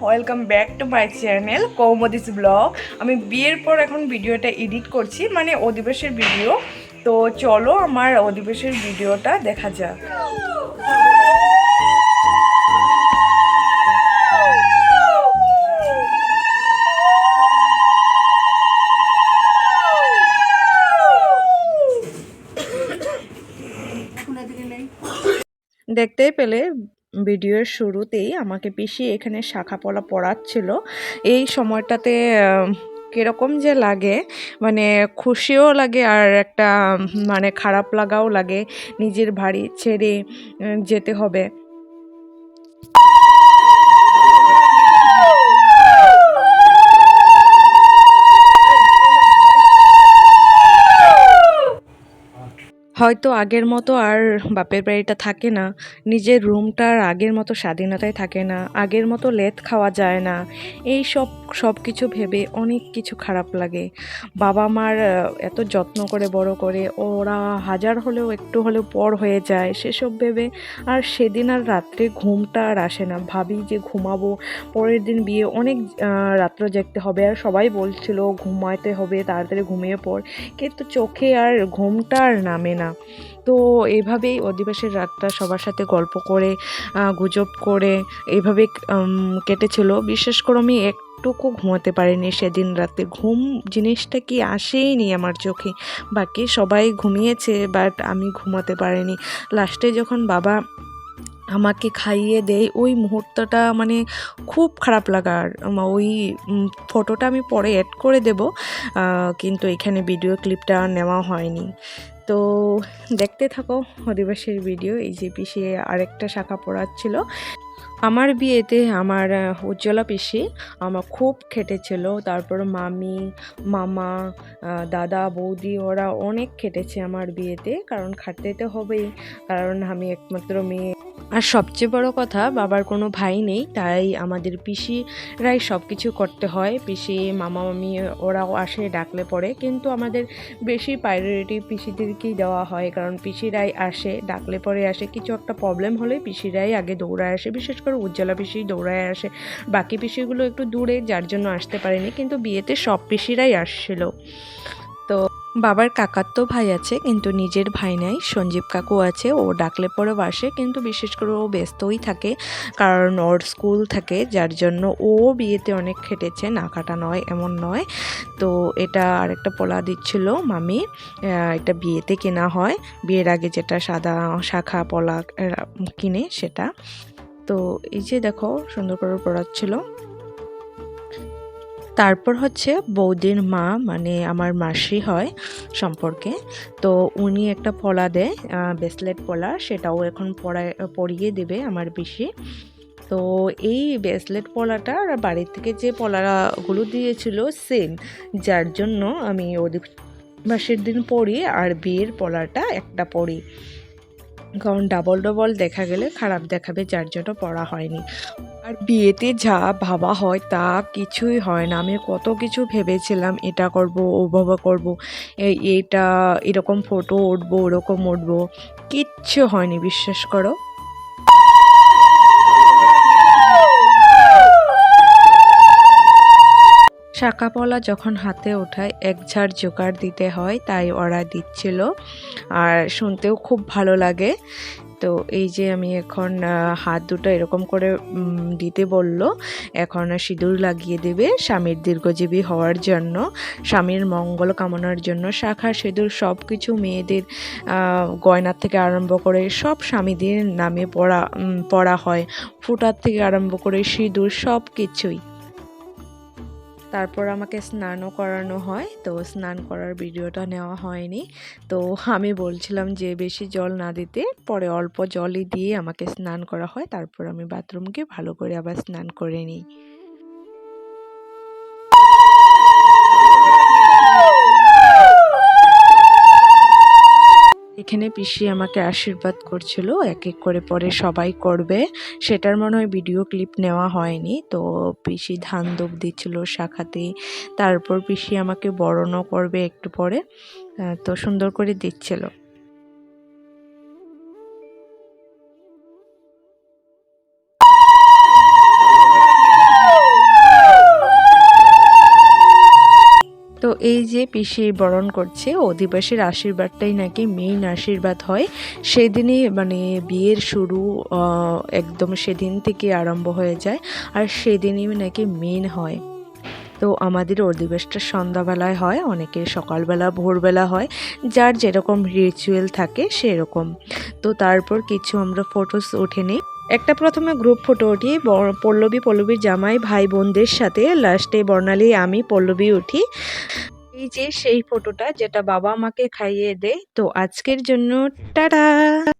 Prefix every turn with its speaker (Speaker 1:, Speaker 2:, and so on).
Speaker 1: Welcome back to my channel কৌমদিস blog আমি বিয়ের পর এখন ভিডিওটা এডিট করছি মানে অধিবেশের ভিডিও তো চলো আমার অধিবেশের ভিডিওটা দেখা যাক। দেখতেই পেলে ভিডিওর শুরুতেই আমাকে পিসি এখানে শাখা পলা পড়াচ্ছিল। এই সময়টাতে কীরকম যে লাগে মানে খুশিও লাগে আর একটা মানে খারাপ লাগাও লাগে। নিজের বাড়ি ছেড়ে যেতে হবে। হয়তো আগের মতো আর বাপের বাড়িটা থাকে না। নিজের রুমটা আর আগের মতো স্বাধীনতায় থাকে না। আগের মতো লেত খাওয়া যায় না। এই সব সব কিছু ভেবে অনেক কিছু খারাপ লাগে। বাবা মার এত যত্ন করে, বড় করে, ওরা হাজার হলেও, একটু হলেও পর হয়ে যায়। সেসব ভেবে আর সেদিন আর রাত্রে ঘুমটা আর আসে না। ভাবি যে ঘুমাবো, পরের দিন বিয়ে, অনেক রাত্র জাগতে হবে। আর সবাই বলছিল, ঘুমাইতে হবে, তাড়াতাড়ি ঘুমিয়ে পড়। কিন্তু চোখে আর ঘুমটা আর নামে না। তো এইভাবেই অধিবাসের রাতটা সবার সাথে গল্প করে গুজব করে এইভাবে কেটেছিল। বিশেষ করে আমি একটুকু ঘুমাতে পারিনি সেদিন রাতে। ঘুম জিনিসটা কি আসেইনি আমার চোখে। বাকি সবাই ঘুমিয়েছে বাট আমি ঘুমাতে পারিনি। লাস্টে যখন বাবা আমাকে খাইয়ে দেয়, ওই মুহূর্তটা মানে খুব খারাপ লাগার ওই ফটোটা আমি পরে অ্যাড করে দেব কিন্তু এখানে ভিডিও ক্লিপটা নেওয়া হয়নি। তো দেখতে থাকো অধিবাসীর ভিডিও, এই যে পিসি আরেকটা শাখা পড়াচ্ছিল। আমার বিয়েতে আমার উজ্জ্বলা পিসি আমার খুব খেটেছিল, তারপর মামি, মামা দাদা, বৌদি ওরা অনেক খেটেছে আমার বিয়েতে, কারণ খাটতে তো হবেই, কারণ আমি একমাত্র মেয়ে। আর সবচেয়ে বড় কথা, বাবার কোনো ভাই নেই, তাই আমাদের পিসিরাই সব কিছু করতে হয়। পিসি, মামা, মামি ওরাও আসে, ডাকলে পরে কিন্তু আমাদের বেশি প্রায়োরিটি পিসিদেরকেই দেওয়া হয়, কারণ পিসিরাই আসে, ডাকলে পরে আসে। কিছু একটা প্রবলেম হলে পিসিরাই আগে দৌড়ায় আসে, বিশেষ করে উজ্জ্বলা পিসি দৌড়ায় আসে। বাকি পিসিগুলো একটু দূরে, যার জন্য আসতে পারেনি, কিন্তু বিয়েতে সব পিসিরাই আসছিল। বাবার কাকার তো ভাই আছে, কিন্তু নিজের ভাই নাই। সঞ্জীব কাকু আছে, ও ডাকলে পরেও আসে, কিন্তু বিশেষ করে ও ব্যস্তই থাকে, কারণ ওর স্কুল থাকে, যার জন্য ও বিয়েতে অনেক খেটেছে, না কাটা নয়, এমন নয়। তো এটা আরেকটা পোলা দিচ্ছিল মামি এটা বিয়েতে কেনা হয়, বিয়ের আগে যেটা সাদা শাখা পলা কিনে সেটা। তো এই যে দেখো, সুন্দর করে পড়াচ্ছিল। তারপর হচ্ছে বৌদির মা মানে আমার মাসি হয় সম্পর্কে। তো উনি একটা পলা দেয় ব্রেসলেট পলা, সেটাও এখন পড়ায় পরিয়ে দেবে আমার পিসি। তো এই ব্রেসলেট পলাটা আর বাড়ির থেকে যে পলাগুলো দিয়েছিল সেম যার জন্য আমি ওদের মাসের দিন পরি আর বিয়ের পলাটা একটা পরি। কারণ ডাবল ডবল দেখা গেলে খারাপ দেখাবে, যার জন্য পড়া হয়নি। আর বিয়েতে যা ভাবা হয় তা কিছুই হয় না। আমি কত কিছু ভেবেছিলাম, এটা করব, ওভাবে করব এই এইটা এরকম ফটো উঠবো, ওরকম উঠবো। কিচ্ছু হয়নি, বিশ্বাস করো। শাঁকাপলা যখন হাতে ওঠায়, এক ঝাড় জোগাড় দিতে হয়, তাই ওরা দিচ্ছিল। আর শুনতেও খুব ভালো লাগে। তো এই যে আমি এখন হাত দুটো এরকম করে দিতে বলল, এখন সিঁদুর লাগিয়ে দেবে স্বামীর দীর্ঘজীবী হওয়ার জন্য, স্বামীর মঙ্গল কামনার জন্য, শাখা সিঁদুর সব কিছু মেয়েদের গয়নার থেকে আরম্ভ করে সব স্বামীদের নামে পড়া পড়া হয়। ফুটার থেকে আরম্ভ করে সিঁদুর সব কিছুই তারপর আমাকে স্নানও করানো হয়, তো স্নান করার ভিডিওটা নেওয়া হয়নি। তো আমি বলছিলাম যে বেশি জল না দিতে, পরে অল্প জলই দিয়ে আমাকে স্নান করা হয়, তারপর আমি বাথরুমকে ভালো করে আবার স্নান করে নিই। এখানে পিসি আমাকে আশীর্বাদ করছিল, এক এক করে পরে সবাই করবে। সেটার মনে হয় ভিডিও ক্লিপ নেওয়া হয়নি, তো পিসি ধান দোপ দিচ্ছিল শাখাতে তারপর পিসি আমাকে বরণও করবে একটু পরে তো সুন্দর করে দিচ্ছিল। এই যে পিসি বরণ করছে অধিবাসীর আশীর্বাদটাই নাকি মেইন আশীর্বাদ হয়। সেদিনই মানে বিয়ের শুরু একদম সেদিন থেকে আরম্ভ হয়ে যায় আর সেদিনই নাকি মেইন হয়। তো আমাদের অধিবেশটা সন্ধ্যাবেলায় হয়, অনেকের সকালবেলা, ভোরবেলা হয়, যার যেরকম রিচুয়াল থাকে সেরকম। তো তারপর কিছু আমরা ফটোস উঠে নিই। একটা প্রথমে গ্রুপ ফটো উঠি পল্লবী, পল্লবীর জামাই, ভাই বোনদের সাথে। লাস্টে বর্ণালী, আমি, পল্লবী উঠি। এই যে সেই ফটোটা যেটা বাবা আমাকে খাইয়ে দেয়। তো আজকের জন্য, টাটা!